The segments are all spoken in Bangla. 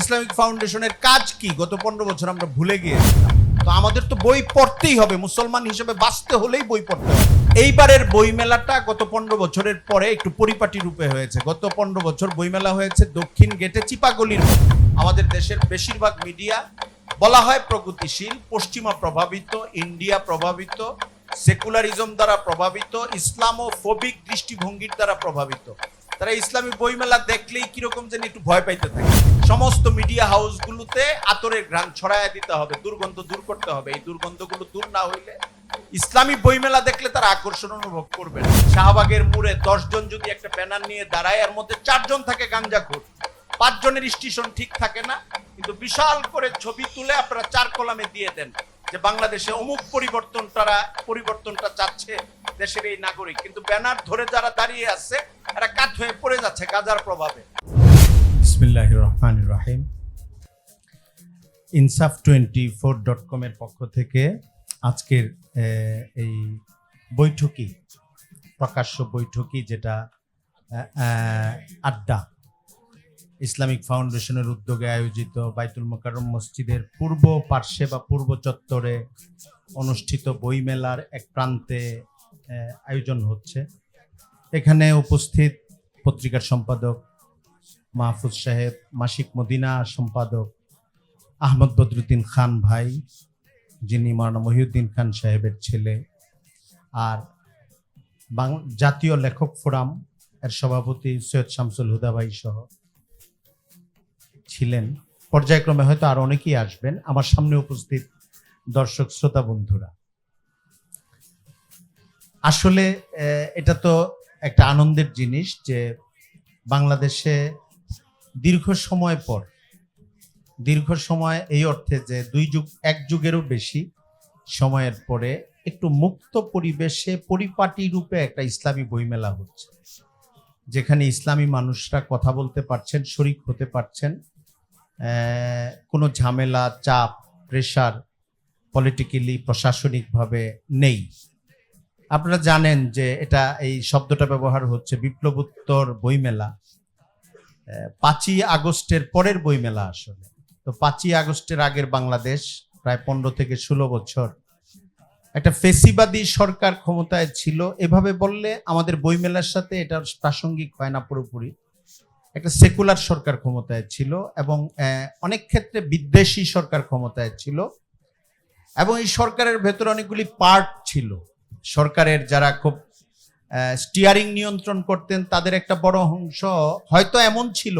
ইসলামিক ফাউন্ডেশনের কাজ কি? গত পনেরো বছর আমরা ভুলে গিয়েছিলাম। তো আমাদের তো বই পড়তেই হবে, মুসলমান হিসেবে বাঁচতে হলেই বই পড়তে হবে। এইবারের বইমেলাটা গত পনেরো বছরের পরে একটু পরিপাটি রূপে হয়েছে। গত পনেরো বছর বইমেলা হয়েছে দক্ষিণ গেটে চিপাগলির আমাদের দেশের বেশিরভাগ মিডিয়া বলা হয় প্রগতিশীল, পশ্চিমা প্রভাবিত, ইন্ডিয়া প্রভাবিত, সেকুলারিজম দ্বারা প্রভাবিত ইসলাম ও ইসলামোফোবিক দৃষ্টিভঙ্গির দ্বারা প্রভাবিত। তারা ইসলামী বইমেলা দেখলেই কীরকম যেন একটু ভয় পাইতে থাকে। সমস্ত মিডিয়া হাউসগুলোতে আতরের ঘ্রাণ ছড়ায় দিতে হবে, দুর্গন্ধ দূর করতে হবে। এই দুর্গন্ধগুলো দূর না হইলে ইসলামী বইমেলা দেখলে তারা আকর্ষণ অনুভব করবে। শাহবাগের মোড়ে দশজন যদি একটা ব্যানার নিয়ে দাঁড়ায়, এর মধ্যে চারজন থাকে গাঞ্জাখোর। পাঁচজনের স্টেশন ঠিক থাকে না, কিন্তু বিশাল করে ছবি তুলে আপনারা চার কলামে দিয়ে দেন। যে বাংলাদেশে অমুক পরিবর্তন তারা, পরিবর্তনটা চাচ্ছে দেশের এই নাগরিক। কিন্তু ব্যানার ধরে যারা দাঁড়িয়ে আছে, এরা কাত হয়ে পড়ে যাচ্ছে গাজার প্রভাবে। ইনসাফ টোয়েন্টি ফোর ডট কমের পক্ষ থেকে আজকের এই বৈঠকি প্রকাশ্য বৈঠকি যেটা আড্ডা ইসলামিক ফাউন্ডেশনের উদ্যোগে আয়োজিত বাইতুল মোকাররম মসজিদের পূর্ব পার্শ্বে বা পূর্ব চত্বরে অনুষ্ঠিত বইমেলার এক প্রান্তে আয়োজন হচ্ছে। এখানে উপস্থিত পত্রিকার সম্পাদক মাহফুজ সাহেব, মাসিক মদিনা সম্পাদক আহমদ বদরুদ্দিন খান ভাই, যিনি মাওলানা মহিউদ্দিন খান সাহেবের ছেলে, আর জাতীয় লেখক ফোরাম এর সভাপতি সৈয়দ শামসুল হুদা ভাই সহ। ছিলেন। পর্যায়ক্রমে হয়তো আর অনেকেই আসবেন। আমার সামনে উপস্থিত দর্শক, শ্রোতা বন্ধুরা। আসলে এটা তো একটা আনন্দের জিনিস যে বাংলাদেশে দীর্ঘ সময় পর, দীর্ঘ সময় এই অর্থে যে দুই যুগ, এক যুগেরও বেশি সময়ের পরে একটু মুক্ত পরিবেশে পরিপাটি রূপে একটা ইসলামী বইমেলা হচ্ছে। যেখানে ইসলামী মানুষরা কথা বলতে পারছেন, শরিক হতে পারছেন। কোনো ঝামেলা, চাপ প্রেশার পলিটিক্যালি প্রশাসনিকভাবে নেই। আপনারা জানেন যে এটা এই শব্দটা ব্যবহার হচ্ছে বিপ্লবোত্তর বইমেলা। পাঁচই আগস্টের পরের বইমেলা আসলে। তো পাঁচই আগস্টের আগের বাংলাদেশ, প্রায় পনেরো থেকে ষোলো বছর। একটা ফেসিবাদী সরকার ক্ষমতায় ছিল। এভাবে বললে আমাদের বইমেলার সাথে এটা প্রাসঙ্গিক হয় না পুরোপুরি। একটা সেকুলার সরকার ক্ষমতায় ছিল এবং অনেক ক্ষেত্রে বিদ্বেষী সরকার ক্ষমতায় ছিল এবং এই সরকারের ভেতরে অনেকগুলি পার্ট ছিল। সরকারের যারা খুব স্টিয়ারিং নিয়ন্ত্রণ করতেন তাদের একটা বড় অংশ হয়তো এমন ছিল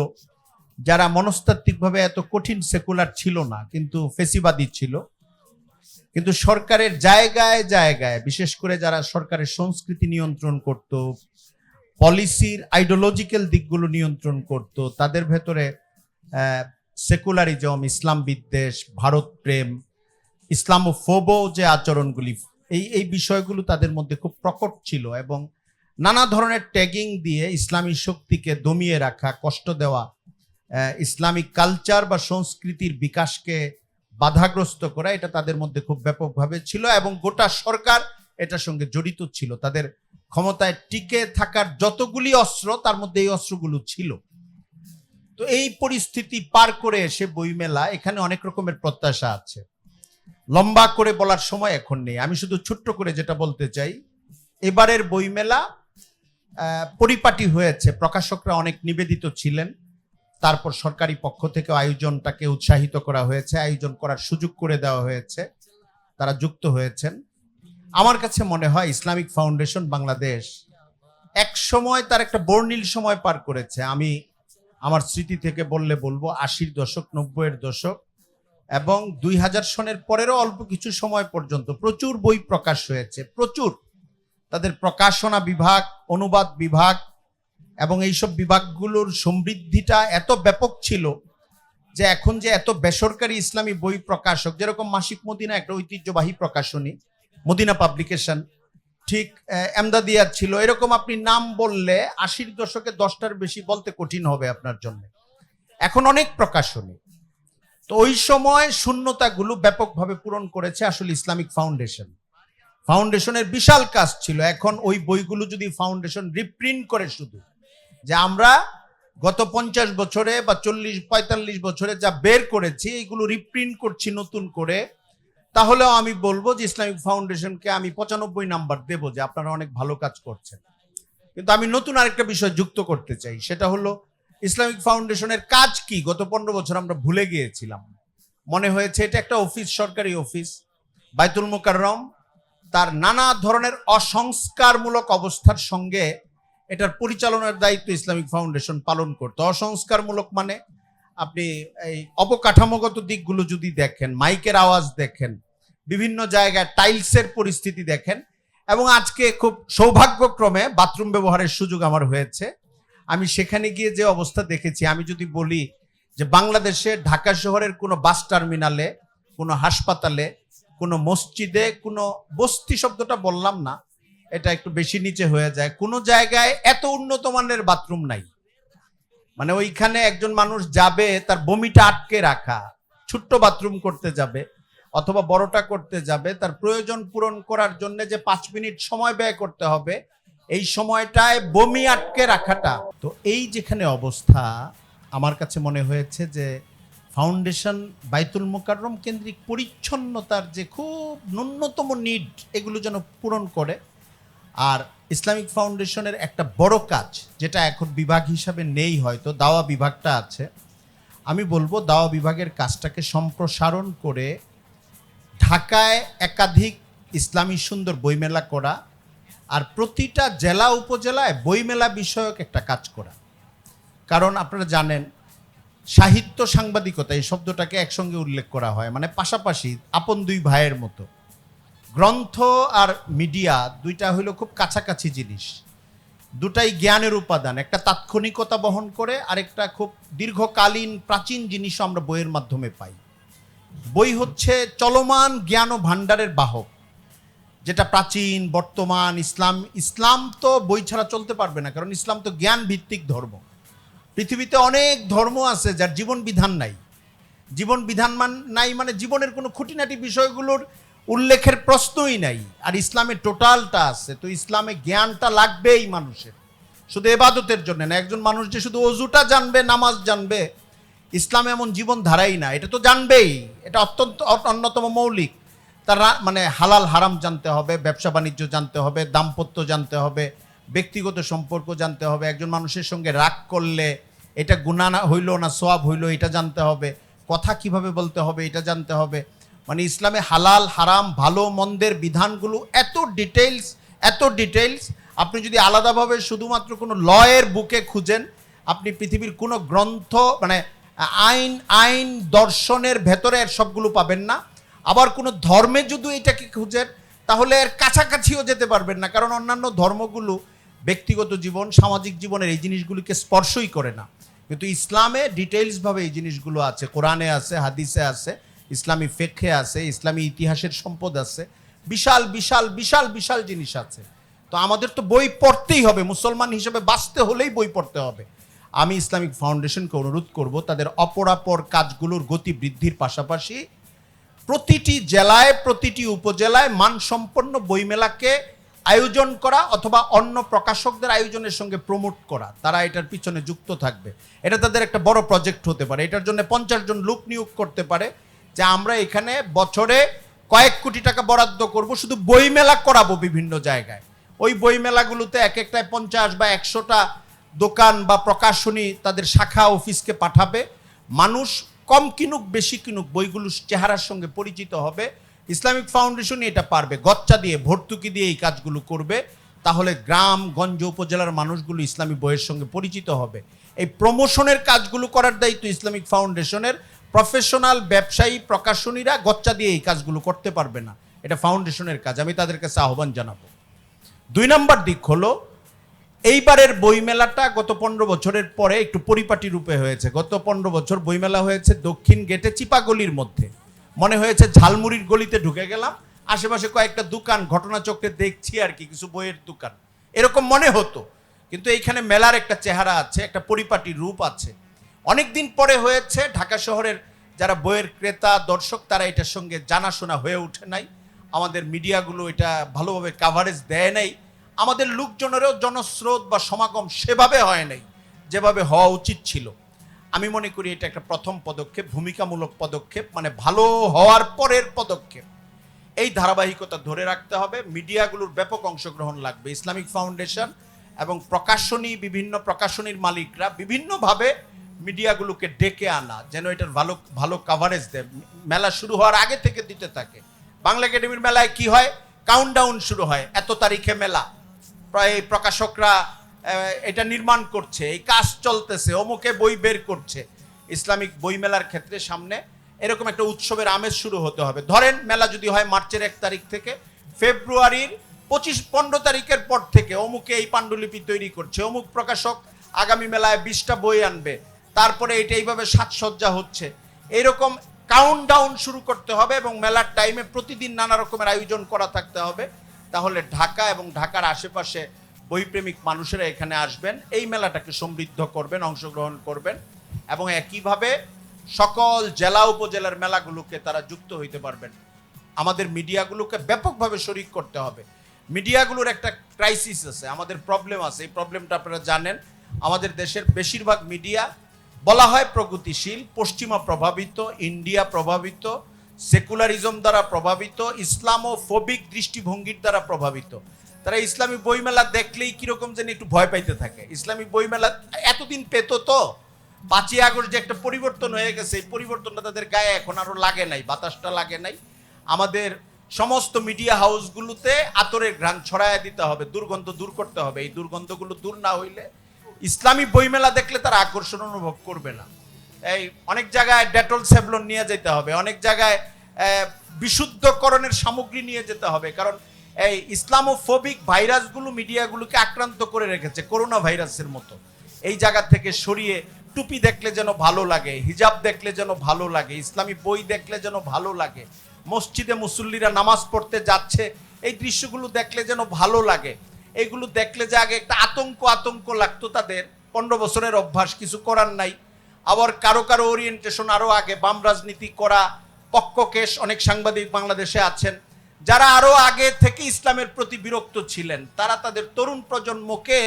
যারা মনস্তাত্ত্বিকভাবে এত কঠিন সেকুলার ছিল না, কিন্তু ফেসিবাদী ছিল। কিন্তু সরকারের জায়গায় জায়গায়, বিশেষ করে যারা সরকারের সংস্কৃতি নিয়ন্ত্রণ করত পলিসির আইডিওলজিক্যাল দিকগুলো নিয়ন্ত্রণ করত, তাদের ভেতরে সেকুলারিজম ইসলাম বিদ্বেষ, ভারত প্রেম ইসলামোফোবো যে আচরণগুলি, এই এই বিষয়গুলো তাদের মধ্যে খুব প্রকট ছিল এবং নানা ধরনের ট্যাগিং দিয়ে ইসলামী শক্তিকে দমিয়ে রাখা, কষ্ট দেওয়া ইসলামিক কালচার বা সংস্কৃতির বিকাশকে বাধাগ্রস্ত করা, এটা তাদের মধ্যে খুব ব্যাপকভাবে ছিল এবং গোটা সরকার এটার সঙ্গে জড়িত ছিল। তাদের ক্ষমতায় টিকে থাকার যতগুলি অস্ত্র, তার মধ্যে এই অস্ত্রগুলো ছিল। তো এই পরিস্থিতি পার করে এসে বইমেলা, এখানে অনেক রকমের প্রত্যাশা আছে। লম্বা করে বলার সময় এখন নেই। আমি শুধু ছোট্ট করে যেটা বলতে চাই, এবারের বইমেলা পরিপাটি হয়েছে। প্রকাশকরা অনেক নিবেদিত ছিলেন। তারপর সরকারি পক্ষ থেকে আয়োজনটাকে উৎসাহিত করা হয়েছে। আয়োজন করার সুযোগ করে দেওয়া হয়েছে। তারা যুক্ত হয়েছেন। আমার কাছে মনে হয় ইসলামিক ফাউন্ডেশন বাংলাদেশ এক সময় তার একটা বর্ণিল সময় পার করেছে। আমি আমার স্মৃতি থেকে বললে বলব আশির দশক, নব্বইয়ের দশক এবং দুই হাজার সনের পরেরও অল্প কিছু সময় পর্যন্ত প্রচুর বই প্রকাশ হয়েছে, প্রচুর। তাদের প্রকাশনা বিভাগ, অনুবাদ বিভাগ এবং এইসব বিভাগগুলোর সমৃদ্ধিটা এত ব্যাপক ছিল যে এখন যে এত বেসরকারি ইসলামী বই প্রকাশক, যেরকম মাসিক মদিনা একটা ঐতিহ্যবাহী প্রকাশনী মদিনা পাবলিকেশন ঠিক আহ, এমদাদিয়া ছিল। এরকম আপনি নাম বললে আশির দশকে দশটার বেশি বলতে কঠিন হবে আপনার জন্য। এখন অনেক প্রকাশনী তো ওই সময় শূন্যতাগুলো ব্যাপকভাবে পূরণ করেছে আসলে ইসলামিক ফাউন্ডেশন। ফাউন্ডেশনের বিশাল কাজ ছিল। এখন ওই বইগুলো যদি ফাউন্ডেশন রিপ্রিন্ট করে শুধু যে আমরা গত পঞ্চাশ বছরে বা চল্লিশ পঁয়তাল্লিশ বছরে যা বের করেছি এইগুলো রিপ্রিন্ট করছি নতুন করে তাহলেও আমি বলব যে ইসলামিক ফাউন্ডেশনকে আমি পঁচানব্বই নাম্বার দেব যে আপনারা অনেক ভালো কাজ করছেন। কিন্তু আমি নতুন আরেকটা বিষয় যুক্ত করতে চাই, সেটা হলো ইসলামিক ফাউন্ডেশনের কাজ কি? গত পনেরো বছর আমরা ভুলে গিয়েছিলাম। মনে হয়েছে এটা একটা অফিস, সরকারি অফিস, বাইতুল মুকাররম। তার নানা ধরনের অসংস্কারমূলক অবস্থার সঙ্গে এটার পরিচালনার দায়িত্ব ইসলামিক ফাউন্ডেশন পালন করতো। অসংস্কারমূলক মানে আপনি এই অবকাঠামোগত দিকগুলো যদি দেখেন, মাইকের আওয়াজ দেখেন বিভিন্ন জায়গায় টাইলসের পরিস্থিতি দেখেন এবং আজকে খুব সৌভাগ্যক্রমে বাথরুম ব্যবহারের সুযোগ আমার হয়েছে। আমি সেখানে গিয়ে যে অবস্থা দেখেছি, আমি যদি বলি যে বাংলাদেশে ঢাকা শহরের কোনো বাস টার্মিনালে, কোনো হাসপাতালে, কোনো মসজিদে, কোনো বস্তি শব্দটা বললাম না, এটা একটু বেশি নিচে হয়ে যায়। কোনো জায়গায় এত উন্নত মানের বাথরুম নাই। মানে ওইখানে একজন মানুষ যাবে, তার বমিটা আটকে রাখা, ছোট্ট বাথরুম করতে যাবে। অথবা বড়টা করতে যাবে, তার প্রয়োজন পূরণ করার জন্য যে পাঁচ মিনিট সময় ব্যয় করতে হবে, এই সময়টায় বমি আটকে রাখাটা। তো এই যেখানে অবস্থা, আমার কাছে মনে হয়েছে যে ফাউন্ডেশন বাইতুল মোকাররম কেন্দ্রিক পরিচ্ছন্নতার যে খুব ন্যূনতম নিড এগুলো যেন পূরণ করে। আর ইসলামিক ফাউন্ডেশনের একটা বড় কাজ, যেটা এখন বিভাগ হিসাবে নেই হয়তো, দাওয়া বিভাগটা আছে। আমি বলব দাওয়া বিভাগের কাজটাকে সম্প্রসারণ করে ঢাকায় একাধিক ইসলামী সুন্দর বইমেলা করা আর প্রতিটা জেলা উপজেলায় বইমেলা বিষয়ক একটা কাজ করা। কারণ আপনারা জানেন, সাহিত্য সাংবাদিকতা এই শব্দটাকে একসঙ্গে উল্লেখ করা হয়। মানে পাশাপাশি আপন দুই ভাইয়ের মতো। গ্রন্থ আর মিডিয়া দুইটা হইল খুব কাছাকাছি জিনিস। দুটাই জ্ঞানের উপাদান। একটা তাৎক্ষণিকতা বহন করে, আরেকটা খুব দীর্ঘকালীন প্রাচীন জিনিসও আমরা বইয়ের মাধ্যমে পাই। বই হচ্ছে চলমান জ্ঞান ও ভাণ্ডারের বাহক, যেটা প্রাচীন, বর্তমান, ইসলাম ইসলাম তো বই ছাড়া চলতে পারবে না, কারণ ইসলাম তো জ্ঞান ভিত্তিক ধর্ম। পৃথিবীতে অনেক ধর্ম আছে যার জীবন বিধান নাই। জীবন বিধান মান, নাই মানে জীবনের কোনো খুঁটিনাটি বিষয়গুলোর উল্লেখের প্রশ্নই নাই, আর ইসলামে টোটালটা আছে, তো ইসলামে জ্ঞানটা লাগবেই মানুষের। শুধু এবাদতের জন্য না, একজন মানুষ যে শুধু অজুটা জানবে, নামাজ জানবে ইসলাম এমন জীবন ধারাই না, এটা তো জানবেই। এটা অত্যন্ত অন্যতম মৌলিক। তার মানে হালাল হারাম জানতে হবে, ব্যবসা বাণিজ্য জানতে হবে, দাম্পত্য জানতে হবে, ব্যক্তিগত সম্পর্ক জানতে হবে, একজন মানুষের সঙ্গে রাগ করলে এটা গুণা না, হইল না, সোয়াব হইল, এটা জানতে হবে। কথা কীভাবে বলতে হবে, এটা জানতে হবে। মানে ইসলামে হালাল, হারাম, ভালো, মন্দের বিধানগুলো এত ডিটেইলস, এত ডিটেলস আপনি যদি আলাদাভাবে শুধুমাত্র কোনো লয়ের বুকে খুঁজেন, আপনি পৃথিবীর কোনো গ্রন্থ মানে আইন আইন দর্শনের ভেতরে এর সবগুলো পাবেন না। আবার কোনো ধর্মে যদি এটাকে খুঁজেন, তাহলে এর কাছাকাছিও যেতে পারবেন না, কারণ অন্যান্য ধর্মগুলো ব্যক্তিগত জীবন, সামাজিক জীবনের এই জিনিসগুলিকে স্পর্শই করে না। কিন্তু ইসলামে ডিটেইলসভাবে এই জিনিসগুলো আছে, কোরআনে আছে, হাদিসে আছে, ইসলামী ফেক্ষে আছে, ইসলামী ইতিহাসের সম্পদ আছে, বিশাল বিশাল বিশাল বিশাল জিনিস আছে। তো আমাদের তো বই পড়তেই হবে, মুসলমান হিসেবে বাঁচতে হলেই বই পড়তে হবে। আমি ইসলামিক ফাউন্ডেশনকে অনুরোধ করব তাদের অপরাপর কাজগুলোর গতি বৃদ্ধির পাশাপাশি প্রতিটি জেলায়, প্রতিটি উপজেলায় মানসম্পন্ন বইমেলাকে আয়োজন করা অথবা অন্য প্রকাশকদের আয়োজনের সঙ্গে প্রমোট করা। তারা এটার পিছনে যুক্ত থাকবে। এটা তাদের একটা বড় প্রজেক্ট হতে পারে। এটার জন্য পঞ্চাশ জন লোক নিয়োগ করতে পারে যে আমরা এখানে বছরে কয়েক কোটি টাকা বরাদ্দ করব, শুধু বইমেলা করাবো বিভিন্ন জায়গায়। ওই বইমেলাগুলোতে এক একটায় পঞ্চাশ বা একশোটা দোকান বা প্রকাশনী তাদের শাখা অফিসকে পাঠাবে। মানুষ কম কিনুক, বেশি কিনুক বইগুলো চেহারার সঙ্গে পরিচিত হবে। ইসলামিক ফাউন্ডেশন এটা পারবে। গচ্চা দিয়ে, ভর্তুকি দিয়ে এই কাজগুলো করবে। তাহলে গ্রাম, গঞ্জ উপজেলার মানুষগুলো ইসলামী বইয়ের সঙ্গে পরিচিত হবে। এই প্রমোশনের কাজগুলো করার দায়িত্ব ইসলামিক ফাউন্ডেশনের। প্রফেশনাল ব্যবসায়ী, প্রকাশনীরা গচ্চা দিয়ে এই কাজগুলো করতে পারবে না। এটা ফাউন্ডেশনের কাজ। আমি তাদের কাছে আহ্বান জানাব। দুই নম্বর দিক হলো এইবারের বইমেলাটা গত পনেরো বছরের পরে একটু পরিপাটি রূপে হয়েছে। গত পনেরো বছর বইমেলা হয়েছে দক্ষিণ গেটে চিপাগলির মধ্যে। মনে হয়েছে ঝালমুড়ির গলিতে ঢুকে গেলাম। আশেপাশে কয়েকটা দোকান, ঘটনাচক্রে দেখছি আর কি, কিছু বইয়ের দোকান। এরকম মনে হতো, কিন্তু এইখানে মেলার একটা চেহারা আছে, একটা পরিপাটি রূপ আছে। অনেক দিন পরে হয়েছে, ঢাকা শহরের যারা বইয়ের ক্রেতা, দর্শক, তারা এটার সঙ্গে জানাশোনা হয়ে ওঠে নাই। আমাদের মিডিয়াগুলো এটা ভালোভাবে কাভারেজ দেয় নাই। আমাদের লোকজনেরও জনস্রোত বা সমাগম সেভাবে হয় নাই, যেভাবে হওয়া উচিত ছিল। আমি মনে করি এটা একটা প্রথম পদক্ষেপ, ভূমিকামূলক পদক্ষেপ মানে ভালো হওয়ার পরের পদক্ষেপ। এই ধারাবাহিকতা ধরে রাখতে হবে, মিডিয়াগুলোর ব্যাপক অংশগ্রহণ লাগবে। ইসলামিক ফাউন্ডেশন এবং প্রকাশনী, বিভিন্ন প্রকাশনীর মালিকরা বিভিন্নভাবে মিডিয়াগুলোকে ডেকে আনা, যেন এটার ভালো ভালো কাভারেজ দেয়। মেলা শুরু হওয়ার আগে থেকে দিতে থাকে। বাংলা একাডেমির মেলায় কি হয়? কাউন্টডাউন শুরু হয়, এত তারিখে মেলা। প্রায় প্রকাশকরা এটা নির্মাণ করছে, এই কাজ চলতেছে, অমুকে বই বের করছে। ইসলামিক বই মেলার ক্ষেত্রে সামনে এরকম একটা উৎসবের আমেজ শুরু হতে হবে। ধরেন, মেলা যদি হয় মার্চের এক তারিখ থেকে, ফেব্রুয়ারির পঁচিশ, পনেরো তারিখের পর থেকে অমুকে এই পাণ্ডুলিপি তৈরি করছে। অমুক প্রকাশক আগামী মেলায় বিশটা বই আনবে, তারপরে এটা এইভাবে সাজসজ্জা হচ্ছে। এরকম কাউন্ট ডাউন শুরু করতে হবে এবং মেলার টাইমে প্রতিদিন নানা রকমের আয়োজন করা থাকতে হবে। তাহলে ঢাকা এবং ঢাকার আশেপাশে বইপ্রেমিক মানুষেরা এখানে আসবেন, এই মেলাটাকে সমৃদ্ধ করবেন, অংশগ্রহণ করবেন এবং একইভাবে সকল জেলা উপজেলার মেলাগুলোকে তারা যুক্ত হইতে পারবেন। আমাদের মিডিয়াগুলোকে ব্যাপকভাবে শরিক করতে হবে। মিডিয়াগুলোর একটা ক্রাইসিস আছে, আমাদের প্রবলেম আছে, এই প্রবলেমটা আপনারা জানেন। আমাদের দেশের বেশিরভাগ মিডিয়া বলা হয় প্রগতিশীল, পশ্চিমা প্রভাবিত, ইন্ডিয়া প্রভাবিত সেকুলারিজম দ্বারা প্রভাবিত ইসলাম ও ইসলামোফোবিক দৃষ্টিভঙ্গির দ্বারা প্রভাবিত। তারা ইসলামী বইমেলা দেখলেই কীরকম যেন একটু ভয় পাইতে থাকে। ইসলামী বইমেলা এতদিন পেত তো, পাঁচই আগস্ট যে একটা পরিবর্তন হয়ে গেছে, এই পরিবর্তনটা তাদের গায়ে এখন আরও লাগে নাই, বাতাসটা লাগে নাই। আমাদের সমস্ত মিডিয়া হাউসগুলোতে আতরের ঘ্রাণ ছড়ায় দিতে হবে, দুর্গন্ধ দূর করতে হবে। এই দুর্গন্ধগুলো দূর না হইলে ইসলামী বইমেলা দেখলে তারা আকর্ষণ অনুভব করবে না। এই অনেক জায়গায় ডেটল সেভলন নিয়ে যেতে হবে, অনেক জায়গায় বিশুদ্ধকরণের সামগ্রী নিয়ে যেতে হবে, কারণ এই ইসলামোফোবিক ভাইরাসগুলো মিডিয়াগুলোকে আক্রান্ত করে রেখেছে করোনা ভাইরাসের মতো। এই জায়গা থেকে সরিয়ে টুপি দেখলে যেন ভালো লাগে, হিজাব দেখলে যেন ভালো লাগে, ইসলামী বই দেখলে যেন ভালো লাগে, মসজিদে মুসল্লিরা নামাজ পড়তে যাচ্ছে, এই দৃশ্যগুলো দেখলে যেন ভালো লাগে এইগুলো দেখলে যে আগে একটা আতঙ্ক আতঙ্ক লাগতো তাদের, পনেরো বছরের অভ্যাস, কিছু করার নাই। আবার কারও কারও ওরিয়েন্টেশন আরও আগে, বাম রাজনীতি করা পক্ককেশ অনেক সাংবাদিক বাংলাদেশে আছেন, যারা আরও আগে থেকে ইসলামের প্রতি বিরক্ত ছিলেন, তারা তাদের তরুণ প্রজন্মকে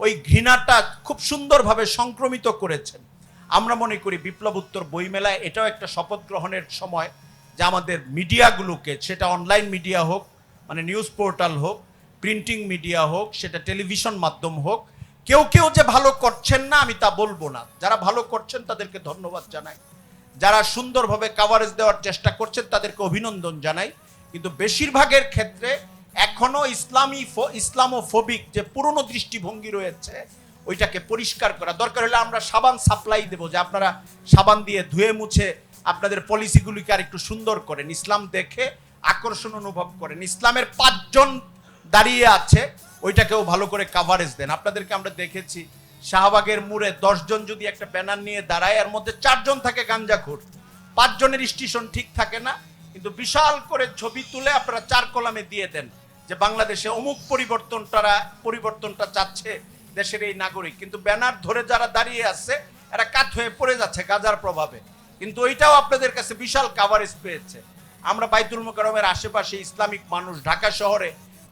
ওই ঘৃণাটা খুব সুন্দরভাবে সংক্রমিত করেছেন। আমরা মনে করি বিপ্লব উত্তর বইমেলায় এটাও একটা শপথ গ্রহণের সময়, যে আমাদের মিডিয়াগুলোকে, সেটা অনলাইন মিডিয়া হোক মানে নিউজ পোর্টাল হোক, প্রিন্টিং মিডিয়া হোক, সেটা টেলিভিশন মাধ্যম হোক কেউ কেউ যে ভালো করছেন না, আমি তা বলব না। যারা ভালো করছেন, তাদেরকে ধন্যবাদ জানাই। যারা সুন্দরভাবে কাভারেজ দেওয়ার চেষ্টা করছেন, তাদেরকে অভিনন্দন জানাই। কিন্তু বেশিরভাগের ক্ষেত্রে এখনও ইসলামী ইসলামোফোবিক যে পুরনো দৃষ্টিভঙ্গি রয়েছে, ওইটাকে পরিষ্কার করা দরকার হলে আমরা সাবান সাপ্লাই দেবো, যে আপনারা সাবান দিয়ে ধুয়ে মুছে আপনাদের পলিসিগুলিকে আর একটু সুন্দর করেন। ইসলাম দেখে আকর্ষণ অনুভব করেন। ইসলামের পাঁচজন দাঁড়িয়ে আছে। ওইটাকেও ভালো করে কাভারেজ দেন। আপনাদেরকে আমরা দেখেছি, শাহবাগের মুড়ে দশজন যদি একটা ব্যানার নিয়ে দাঁড়ায়, এর মধ্যে চারজন থাকে গাঞ্জাখোর। পাঁচজনের স্টেশন ঠিক থাকে না, কিন্তু বিশাল করে ছবি তুলে আপনারা চার কলামে দিয়ে দেন যে বাংলাদেশে অমুক পরিবর্তনটারা, পরিবর্তনটা চাচ্ছে দেশের এই নাগরিক। কিন্তু ব্যানার ধরে যারা দাঁড়িয়ে আছে, এরা কাত হয়ে পড়ে যাচ্ছে গাজার প্রভাবে। কিন্তু ওইটাও আপনাদের কাছে বিশাল কাভারেজ পেয়েছে। আমরা বাইতুল মোকারমের আশেপাশে ইসলামিক মানুষ ঢাকা শহরে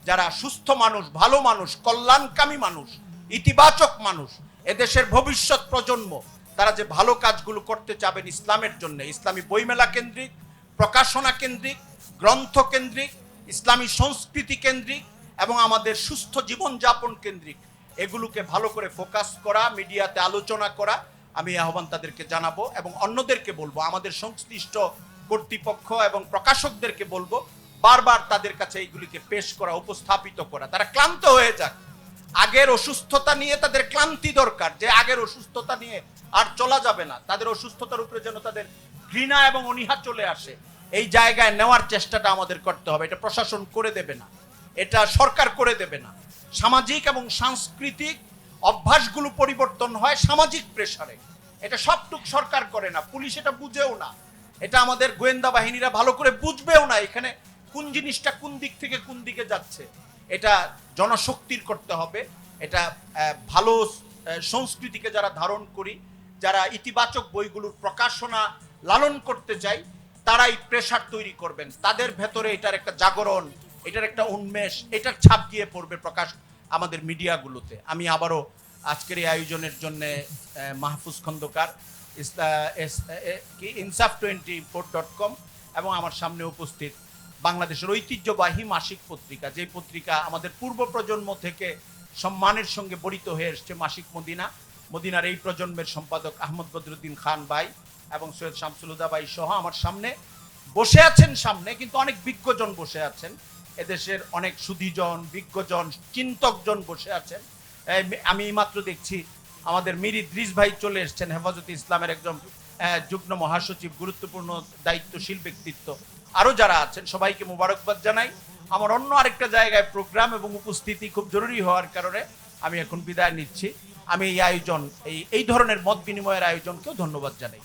যারা সুস্থ মানুষ, ভালো মানুষ, কল্যাণকামী মানুষ, ইতিবাচক মানুষ, এদেশের ভবিষ্যৎ প্রজন্ম, তারা যে ভালো কাজগুলো করতে চাবেন ইসলামের জন্য, ইসলামী বইমেলা কেন্দ্রিক, প্রকাশনা কেন্দ্রিক, গ্রন্থ কেন্দ্রিক, ইসলামী সংস্কৃতি কেন্দ্রিক এবং আমাদের সুস্থ জীবনযাপন কেন্দ্রিক, এগুলোকে ভালো করে ফোকাস করা, মিডিয়াতে আলোচনা করা, আমি আহ্বান তাদেরকে জানাব এবং অন্যদেরকে বলব, আমাদের সংশ্লিষ্ট কর্তৃপক্ষ এবং প্রকাশকদেরকে বলব বারবার তাদের কাছে এইগুলিকে পেশ করা, উপস্থাপিত করা। তারা ক্লান্ত হয়ে যাক। আগের অসুস্থতা নিয়ে তাদের ক্লান্তি দরকার। যে আগের অসুস্থতা নিয়ে আর চলা যাবে না। তাদের অসুস্থতার উপরে যেন তাদের ঘৃণা এবং অনীহা চলে আসে, এই জায়গায় নেওয়ার চেষ্টাটা আমাদের করতে হবে। এটা প্রশাসন করে দেবে না। এটা সরকার করে দেবে না। সামাজিক এবং সাংস্কৃতিক অভ্যাসগুলো পরিবর্তন হয় সামাজিক প্রেসারে এটা সবটুক সরকার করে না। পুলিশ এটা বুঝেও না। এটা আমাদের গোয়েন্দা বাহিনীরা ভালো করে বুঝবেও না। এখানে কোন জিনিসটা কোন দিক থেকে কোন দিকে যাচ্ছে, এটা জনশক্তির করতে হবে, এটা ভালো সংস্কৃতিকে যারা ধারণ করি, যারা ইতিবাচক বইগুলোর প্রকাশনা লালন করতে চাই, তারাই প্রেশার তৈরি করবেন। তাদের ভেতরে এটার একটা জাগরণ, এটার একটা উন্মেষ, এটার ছাপ গিয়ে পড়বে প্রকাশ আমাদের মিডিয়াগুলোতে। আমি আবারও আজকের এই আয়োজনের জন্য মাহফুজ খন্দকার ইনসাফ টোয়েন্টি ফোর ডট কম এবং আমার সামনে উপস্থিত বাংলাদেশের ঐতিহ্যবাহী মাসিক পত্রিকা, যে পত্রিকা আমাদের পূর্ব প্রজন্ম থেকে সম্মানের সঙ্গে বরিত হয়ে এসছে, মাসিক মদিনা। মদিনার এই প্রজন্মের সম্পাদক আহমদ বদরুদ্দিন খান ভাই এবং সৈয়দ শামসুল হুদা ভাই সহ আমার সামনে বসে আছেন সামনে, কিন্তু অনেক বিজ্ঞজন বসে আছেন। এদেশের অনেক সুধীজন, বিজ্ঞজন, চিন্তকজন বসে আছেন। আমি মাত্র দেখছি আমাদের মির ইদ্রিস ভাই চলে এসেছেন, হেফাজতে ইসলামের একজন যুগ্ম মহাসচিব, গুরুত্বপূর্ণ দায়িত্বশীল ব্যক্তিত্ব। আরও যারা আছেন, সবাইকে মোবারকবাদ জানাই। আমার অন্য আরেকটা জায়গায় প্রোগ্রাম এবং উপস্থিতি খুব জরুরি হওয়ার কারণে আমি এখন বিদায় নিচ্ছি। আমি এই আয়োজন, এই এই ধরনের মত বিনিময়ের আয়োজনকেও ধন্যবাদ জানাই।